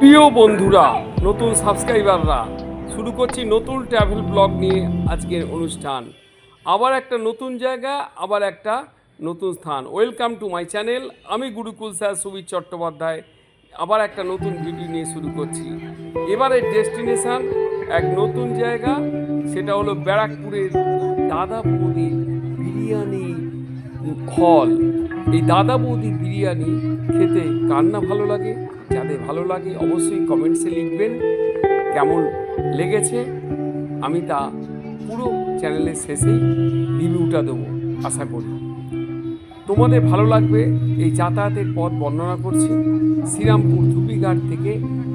প্রিয় বন্ধুরা, নতুন সাবস্ক্রাইবাররা, শুরু করছি নতুন ট্রাভেল ব্লগ নিয়ে আজকের অনুষ্ঠান। আবার একটা নতুন জায়গা, আবার একটা নতুন স্থান। ওয়েলকাম টু মাই চ্যানেল আমি গুরুকুল স্যার সুবীর চট্টোপাধ্যায়। আবার একটা নতুন ভিডিও নিয়ে শুরু করছি। এবারের ডেস্টিনেশন এক নতুন জায়গা, সেটা হলো ব্যারাকপুরের দাদা বৌদির বিরিয়ানি হল এই দাদা বৌদি বিরিয়ানি খেতে কার না ভালো লাগে? যাদের ভালো লাগে অবশ্যই কমেন্টসে লিখবেন কেমন লেগেছে। আমি তা পুরো চ্যানেলের শেষেই রিভিউটা দেবো, আশা করি। তোমাদের ভালো লাগবে এই যাতায়াতের পথ বর্ণনা করছি। শ্রীরামপুর ধুপিঘাট থেকে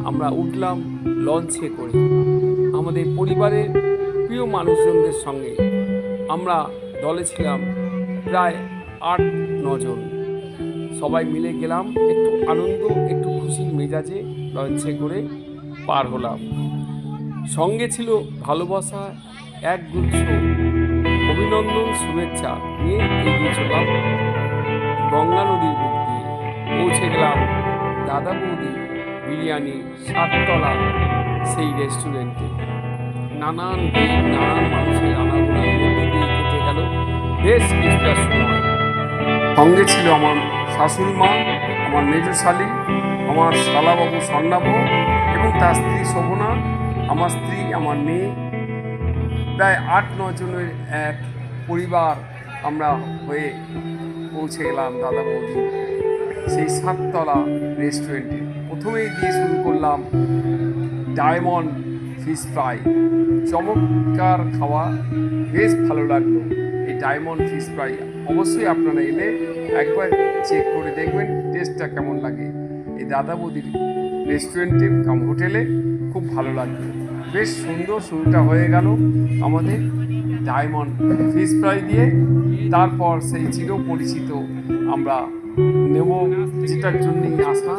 আমরা উঠলাম লঞ্চে করে। আমাদের পরিবারের প্রিয় মানুষজনদের সঙ্গে আমরা দলে ছিলাম প্রায় আট, নজন। সবাই মিলে গেলাম একটু আনন্দ মেজাজে লঞ্চে করে পার হলাম। সঙ্গে ছিল ভালোবাসা এক গুচ্ছ অভিনন্দন, শুভেচ্ছা নিয়ে এগিয়ে চলাম গঙ্গা নদীর বুক দিয়ে পৌঁছে গেলাম দাদা বৌদি বিরিয়ানি সাততলা সেই রেস্টুরেন্টে। নানান দিক, নানান মানুষের মধ্যে দিয়ে কেটে গেল। বেশ কিছুটা সময়। সঙ্গে ছিল আমার শাশুড়ি মা আমার মেজ শালী, আমার শালাবাবু স্বর্ণাবু এবং তার স্ত্রী শোভনা, আমার স্ত্রী, আমার মেয়ে। প্রায় আট ন জনের এক পরিবার আমরা হয়ে পৌঁছে গেলাম দাদা বৌদি সেই সাততলা রেস্টুরেন্টে প্রথমেই দিয়ে শুরু করলাম ডায়মন্ড ফিশ ফ্রাই। চমৎকার খাওয়া, বেশ ভালো লাগল। ডায়মন্ড ফিশ ফ্রাই অবশ্যই আপনারা এলে একবার চেক করে দেখবেন টেস্টটা কেমন লাগে। এই দাদা বৌদির রেস্টুরেন্টে কাম হোটেলে খুব ভালো লাগবে। বেশ সুন্দর শুরুটা হয়ে গেল আমাদের ডায়মন্ড ফিশ ফ্রাই দিয়ে। তারপর সেই চিরপরিচিত আমরা নেব, যেটার জন্যই আসা।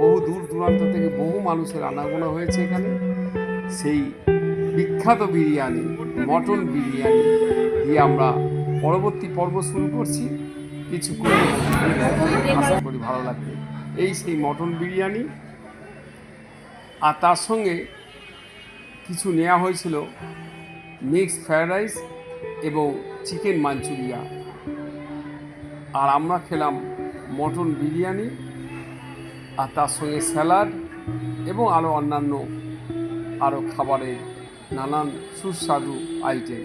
বহু দূর দূরান্ত থেকে বহু মানুষের আনাগোনা হয়েছে এখানে। সেই বিখ্যাত বিরিয়ানি, মটন বিরিয়ানি। দিয়ে আমরা পরবর্তী পর্ব শুরু করছি। কিছুক্ষণ আশা করি ভালো লাগবে। এই সেই মটন বিরিয়ানি। আর তার সঙ্গে কিছু নেওয়া হয়েছিল মিক্সড ফ্রায়েড রাইস এবং চিকেন মাঞ্চুরিয়া। আর আমরা খেলাম মটন বিরিয়ানি, আর তার সঙ্গে স্যালাড এবং আরও অন্যান্য আরও খাবারের নানান সুস্বাদু আইটেম।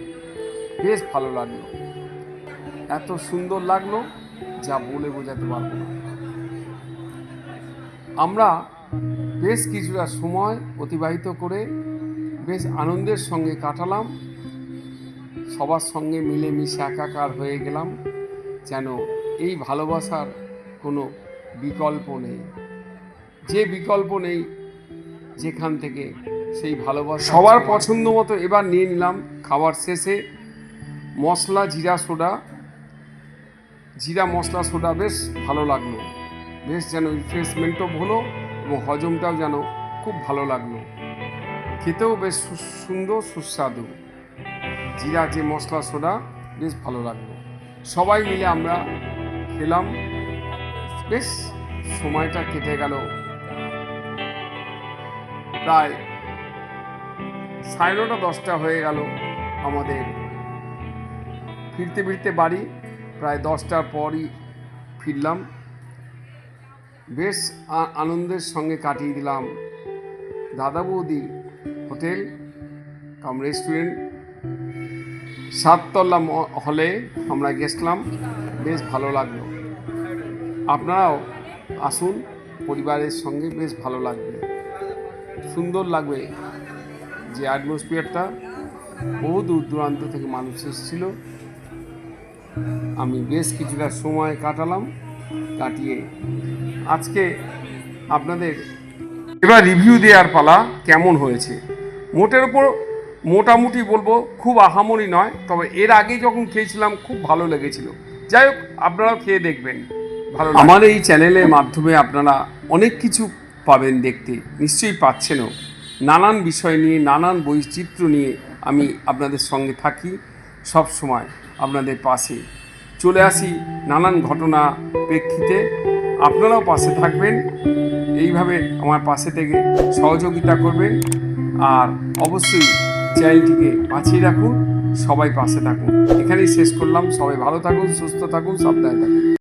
বেশ ভালো লাগল। এত সুন্দর লাগল যা বলে বোঝাতে পারব না। আমরা বেশ কিছুটা সময় অতিবাহিত করে বেশ আনন্দের সঙ্গে কাটালাম। সবার সঙ্গে মিলেমিশে একাকার হয়ে গেলাম। যেন এই ভালোবাসার কোনো বিকল্প নেই। যে বিকল্প নেই যেখান থেকে সেই ভালোবাসা সবার পছন্দ মতো এবার নিয়ে নিলাম। খাবার শেষে মশলা, জিরা সোডা। জিরা মশলা, সোডা বেশ ভালো লাগল। বেশ যেন রিফ্রেশমেন্টও হলো এবং হজমটাও যেন খুব ভালো লাগল। খেতেও বেশ সুন্দর, সুস্বাদু। জিরা, যে মশলা, সোডা, বেশ ভালো লাগল। সবাই মিলে আমরা খেলাম। বেশ সময়টা কেটে গেল। প্রায় সাড়ে নটা, দশটা হয়ে গেল আমাদের ফিরতে ফিরতে বাড়ি, প্রায় দশটার পরই ফিরলাম। বেশ আনন্দের সঙ্গে কাটিয়ে দিলাম। দাদা বৌদি, হোটেল, কাম রেস্টুরেন্ট, সাততলা হলে আমরা গেছিলাম বেশ ভালো লাগল। আপনারাও আসুন, পরিবারের সঙ্গে বেশ ভালো লাগবে। সুন্দর লাগবে যে অ্যাটমসফিয়ারটা বহু দূর দূরান্ত থেকে মানুষ এসেছিল। আমি বেশ কিছুটা সময় কাটালাম, কাটিয়ে আজকে আপনাদের এবার রিভিউ দেওয়ার পালা কেমন হয়েছে? মোটের উপর মোটামুটি বলব খুব আহামরি নয়, তবে এর আগে যখন খেয়েছিলাম খুব ভালো লেগেছিল। যাই হোক, আপনারাও খেয়ে দেখবেন। ভালো আমার এই চ্যানেলের মাধ্যমে আপনারা অনেক কিছু পাবেন দেখতে, নিশ্চয়ই পাচ্ছেনও। নানান বিষয় নিয়ে, নানান বৈচিত্র্য নিয়ে আমি আপনাদের সঙ্গে থাকি। সব সময় আপনাদের পাশে। চলে আসি নানান ঘটনা প্রেক্ষিতে। আপনারাও পাশে থাকবেন। এইভাবে আমার পাশে থেকে সহযোগিতা করবেন। আর অবশ্যই চ্যানেলটিকে বাঁচিয়ে রাখুন। সবাই পাশে থাকুন। এখানেই শেষ করলাম। সবাই ভালো থাকুন, সুস্থ থাকুন, সাবধানে থাকুন।